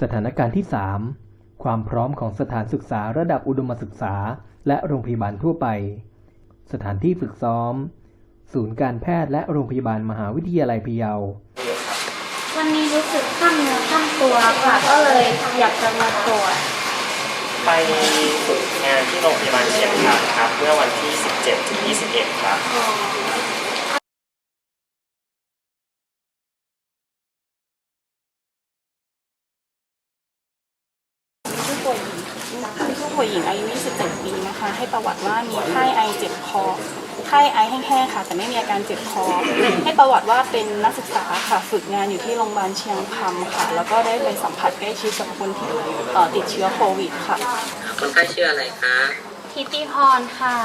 สถานการณ์ที่ 3 ความพร้อมของสถานศึกษาระดับอุดมศึกษา และโรงพยาบาลทั่วไป สถานที่ฝึกซ้อม ศูนย์การแพทย์และโรงพยาบาลมหาวิทยาลัยพะเยา วันนี้รู้สึกข้ามเนื้อข้ามตัวค่ะก็เลยอยากจะมาตรวจไปฝึกงานที่โรงพยาบาลเชียงคานครับ เมื่อวันที่ 17ถึง21 ครับ ป่วยหญิงผู้ป่วยหญิงอายุ 27 ปีนะคะ ให้ประวัติว่ามีไข้ไอเจ็บคอ ไข้ไอแห้งๆค่ะ แต่ไม่มีอาการเจ็บคอ ให้ประวัติว่าเป็นนักศึกษาค่ะ ฝึกงานอยู่ที่โรงพยาบาลเชียงคำค่ะ แล้วก็ได้ไปสัมผัสใกล้ชิดกับคนที่เอ่อติดเชื้อโควิดค่ะ คนไข้ชื่ออะไรครับทิติพรค่ะ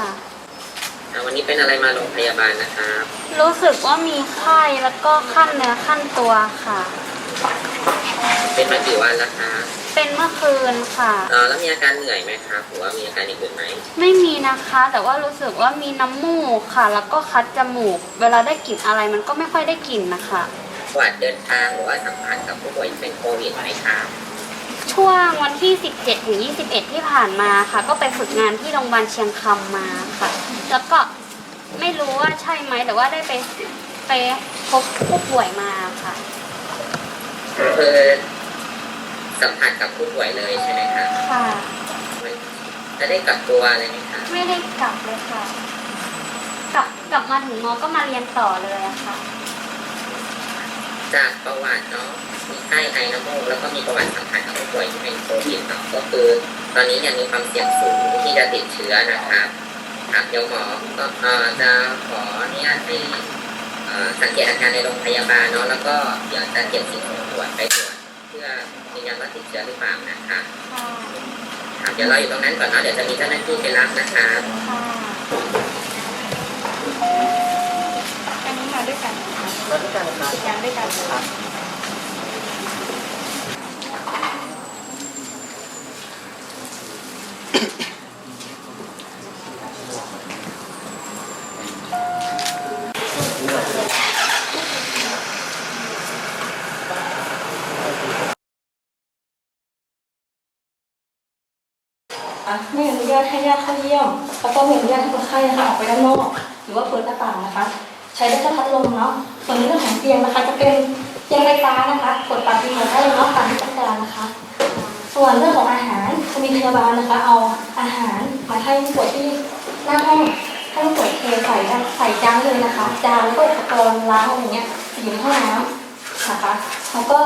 อ่าวันนี้เป็นอะไรมาโรงพยาบาลนะครับรู้สึกว่ามีไข้แล้วก็ขั้นเนื้อขั้นตัวค่ะเป็นมา กี่วันแล้วครับเป็นเมื่อคืนค่ะ เอ่อแล้วมีอาการเหนื่อยไหมครับหรือว่ามีอาการอย่างอื่นไหมไม่มีนะคะ แต่ว่ารู้สึกว่ามีน้ำมูกค่ะ แล้วก็คัดจมูก เวลาได้กลิ่นอะไรมันก็ไม่ค่อยได้กลิ่นนะคะ ประวัติเดินทางหรือว่าสัมผัสกับผู้ป่วยที่เป็นโควิดไหมครับช่วงวันที่ 17 ถึง 21 ที่ผ่านมาค่ะ ก็ไปฝึกงานที่โรงพยาบาลเชียงคำมาค่ะ แล้วก็ไม่รู้ว่าใช่ไหมแต่ว่าได้ไปไปพบผู้ป่วยมาค่ะ คือ สัมผัสกับผู้ป่วยเลยใช่ไหมครับค่ะมันจะได้กักตัวอะไรไหมครับไม่ได้กลับเลยค่ะ กลับกลับมาถึงมอก็มาเรียนต่อเลยอะค่ะ จากประวัติเนาะมีไข้ไอน้ำมูกแล้วก็มีประวัติสัมผัสกับผู้ป่วยที่เป็นโควิดเนาะก็คือ ตอนนี้เนี่ยมีความเสี่ยงสูงที่จะติดเชื้อนะครับครับเดี๋ยวหมอก็เอ่อจะขออนุญาตให้เอ่อสังเกตอาการในโรงพยาบาลเนาะแล้วก็เดี๋ยวจะเก็บสิ่งของตรวจไปตรวจเพื่อ ยืนยันว่าติดเชื้อหรือเปล่านะครับค่ะครับเดี๋ยวเราอยู่ตรงนั้นก่อนเนาะเดี๋ยวจะมีเจ้าหน้าที่ไปรับนะครับค่ะอันนี้มาด้วยกันนะคะมาด้วยกันครับฝึกงานด้วยกันค่ะอะไม่อนุญาตให้ญาติเข้าเยี่ยม แล้วก็ไม่อนุญาตให้คนไข้นะคะออกไปด้านนอก หรือว่าเปิดหน้าต่างนะคะ ใช้ได้แค่พัดลมเนาะ ส่วนในเรื่องของเตียงนะคะ จะเป็นเตียงไฟฟ้านะคะกดปรับรีโมทได้เลยเนาะตามที่ต้องการนะคะ ส่วนเรื่องของอาหารจะมีพยาบาลนะคะ เอาอาหารมาให้ผู้ป่วยที่หน้าห้องให้ผู้ป่วยเทใส่ใส่จานเลยนะคะ จานแล้วก็อุปกรณ์ล้างอะไรเงี้ยอยู่ในห้องน้ำนะคะ แล้วก็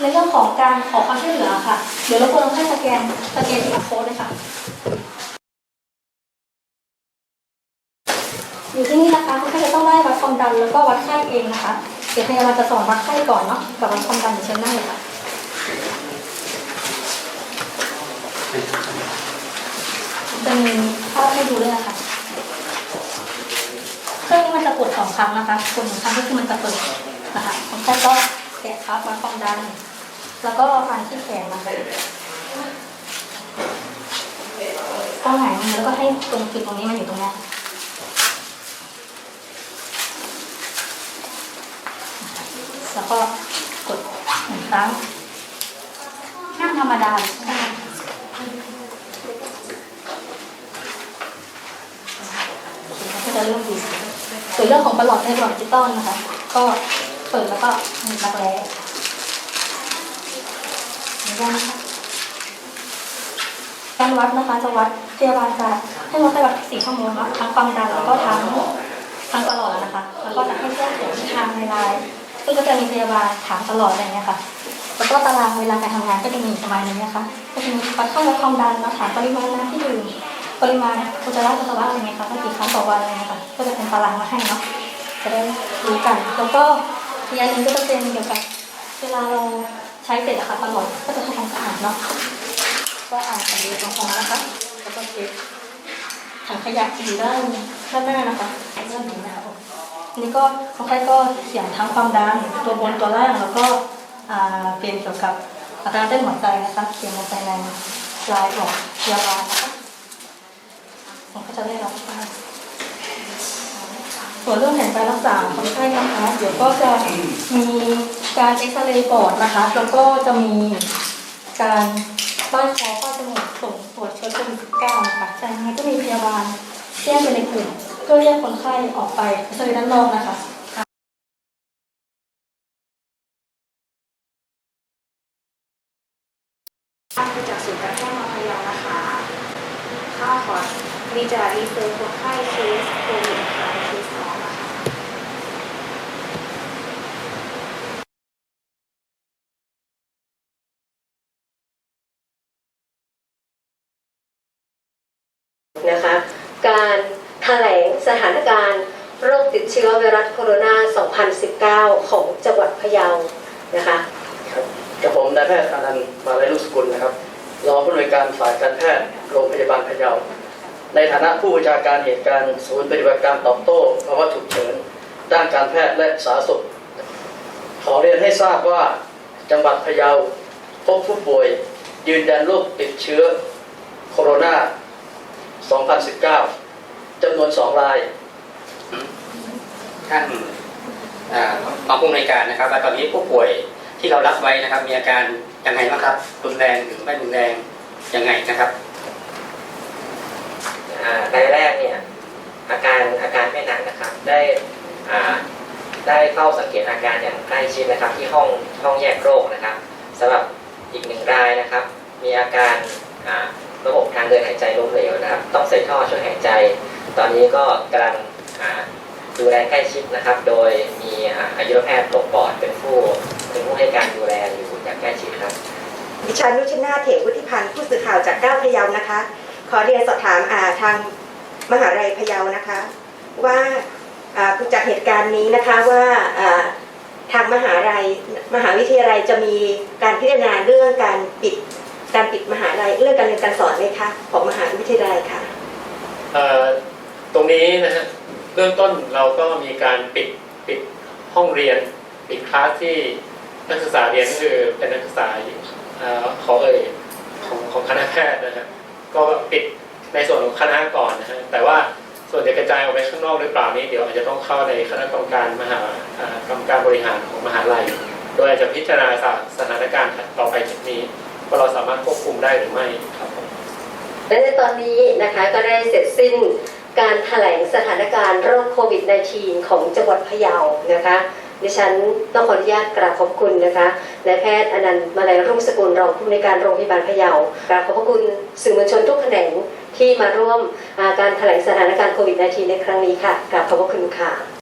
ในเรื่องของการขอความช่วยเหลือค่ะ เดี๋ยวเราควรให้สแกนสแกนที่โค้ดเลยค่ะ อยู่ที่นี่นะคะคุณแค่จะต้องได้วัดความดันแล้วก็วัดไข้เองนะคะ เดี๋ยวพยาบาลจะสอนวัดไข้ก่อนเนาะกับวัดความดันเดี๋ยวเชิญนั่งเลยค่ะจะมีภาพให้ดูด้วยนะคะเครื่องนี้มันจะกดสองครั้งนะคะกดหนึ่งครั้งก็คือมันจะเปิดนะคะคนไข้ก็แกะครับวัดความดัน แล้วก็ฟันที่แขนนะคะต้องหายมือแล้วก็ให้ตรงจุดตรงนี้มันอยู่ตรงนี้แล้วก็กดหนึ่งครั้งนั่งธรรมดาใช่ไหมก็จะเริ่มดีส่วนเรื่องของประหลอดในหลอดดิจิตอลนะคะ ก็เปิดแล้วก็มีรักแร้ อนุญาตนะคะการวัดนะคะจะวัดพยาบาลจะให้วัดได้วัดสี่ชั่วโมงเนาะทั้งความดันแล้วก็ทั้งทั้งตลอดนะคะ แล้วก็จะให้แจ้งผลทางในไลน์ซึ่งก็จะมีพยาบาลถามตลอดอะไรเงี้ยค่ะ แล้วก็ตารางเวลาการทำงานก็จะมีประมาณนี้นะคะก็จะมีวัดค่าวัดความดันเนาะถามปริมาณน้ำที่ดื่มปริมาณอุจจาระปัสสาวะอะไรเงี้ยค่ะว่ากี่ครั้งต่อวันอะไรเงี้ยค่ะ ก็จะเป็นตารางมาให้เนาะจะได้รู้กัน แล้วก็อีกอันหนึงก็จะเป็นเกี่ยวกับ เวลาเราใช้เสร็จอะคะตลอดก็จะทำความสะอาดเนาะก็อ่านสำลีแอลกอฮอล์นะคะแล้วก็เช็ดถังขยะอยู่ด้านด้านหน้านะคะด้านนี้นะคะอันนี้ก็คนไข้ก็เขียนทั้งความดันตัวบนตัวล่างแล้วก็อ่าเป็นเกี่ยวกับอาการเต้นหัวใจนะคะเขียนลงไปในลายของพยาบาลนะคะผมก็จะได้รับทราบส่วนเรื่องแผนการรักษาคนไข้นะคะเดี๋ยวก็จะมี การเอ็กซเรย์ปอดนะคะ แล้วก็จะมีการบ้านคอป้าจมูกส่งตรวจเชื้อโควิด19นะคะจากนั้นก็มีพยาบาลแยกเป็นในกลุ่มเพื่อแยกคนไข้ออกไปเอ็กซเรย์ด้านนอกนะคะข้ามาจากศูนย์การแพทย์มาพยานะคะข้าขอมีจะรีเฟอร์คนไข้เคสโควิดค่ะเคสสองนะคะ นะคะ การแถลงสถานการณ์โรคติดเชื้อไวรัสโคโรนา 2019 ของจังหวัดพะเยานะคะกับผมนายแพทย์อนันต์มาลัยลุสกุลนะครับรองผู้อำนวยการฝ่ายการแพทย์โรงพยาบาลพะเยา ในฐานะผู้บัญชาการเหตุการณ์ศูนย์ปฏิบัติการตอบโต้ภาวะฉุกเฉิน ด้านการแพทย์และสาธารณสุข ขอเรียนให้ทราบว่าจังหวัดพะเยาพบผู้ป่วยยืนยันโรคติดเชื้อโคโรนา 2019จำนวน 2 ราย ท่านเอ่อรองผู้อำนวยการนะครับว่าตอนนี้ผู้ป่วยที่เรารับไว้นะครับ มีอาการยังไงบ้างครับรุนแรงหรือไม่รุนแรงยังไงนะครับอ่ารายแรกเนี่ยอาการอาการไม่หนักนะครับ ได้อ่าได้เฝ้าสังเกตอาการอย่างใกล้ชิดนะครับ ที่ห้องห้องแยกโรคนะครับสำหรับอีกหนึ่งรายนะครับ มีอาการอ่า ระบบทางเดินหายใจล้มเหลวนะครับ ต้องใส่ท่อช่วยหายใจ ตอนนี้ก็กำลังดูแลใกล้ชิดนะครับ โดยมีอายุรแพทย์โรคปอดเป็นผู้เป็นผู้ให้การดูแลอยู่อย่างใกล้ชิดครับดิฉันนุชนาถเถวุฒิพันธ์ผู้สื่อข่าวจากก้าวพะเยานะคะ ขอเรียนสอบถามอาทางมหาลัยพะเยานะคะ ว่าจากเหตุการณ์นี้นะคะว่าอ่าทางมหาลัยมหาวิทยาลัยจะมีการพิจารณาเรื่องการปิด การปิดมหาลัยเรื่องการเรียนการสอนไหมคะของมหาวิทยาลัยค่ะเอ่อตรงนี้นะฮะเบื้องต้นเราก็มีการปิดปิดห้องเรียนปิดคลาสที่นักศึกษาเรียนก็คือเป็นนักศึกษาขอเอ่ยของของคณะแพทย์นะฮะก็ปิดในส่วนของคณะก่อนนะฮะแต่ว่าส่วนจะกระจายออกไปข้างนอกหรือเปล่านี้เดี๋ยวอาจจะต้องเข้าในคณะกรรมการมหาอ่ากรรมการบริหารของมหาลัย โดยอาจจะพิจารณาสถานการณ์ต่อไปจากนี้ ว่าเราสามารถควบคุมได้หรือไม่ครับผมและในตอนนี้นะคะก็ได้เสร็จสิ้นการแถลงสถานการณ์โรคโควิด -19 ของจังหวัดพะเยานะคะดิฉันต้องขออนุญาตกราบขอบคุณนะคะนายแพทย์อนันต์มาลัยรุ่งสกุลรองผู้อำนวยการโรงพยาบาลพะเยากราบขอบพระคุณสื่อมวลชนทุกแขนงที่มาร่วมการแถลงสถานการณ์โควิด -19 ในครั้งนี้ค่ะกราบขอบพระคุณค่ะ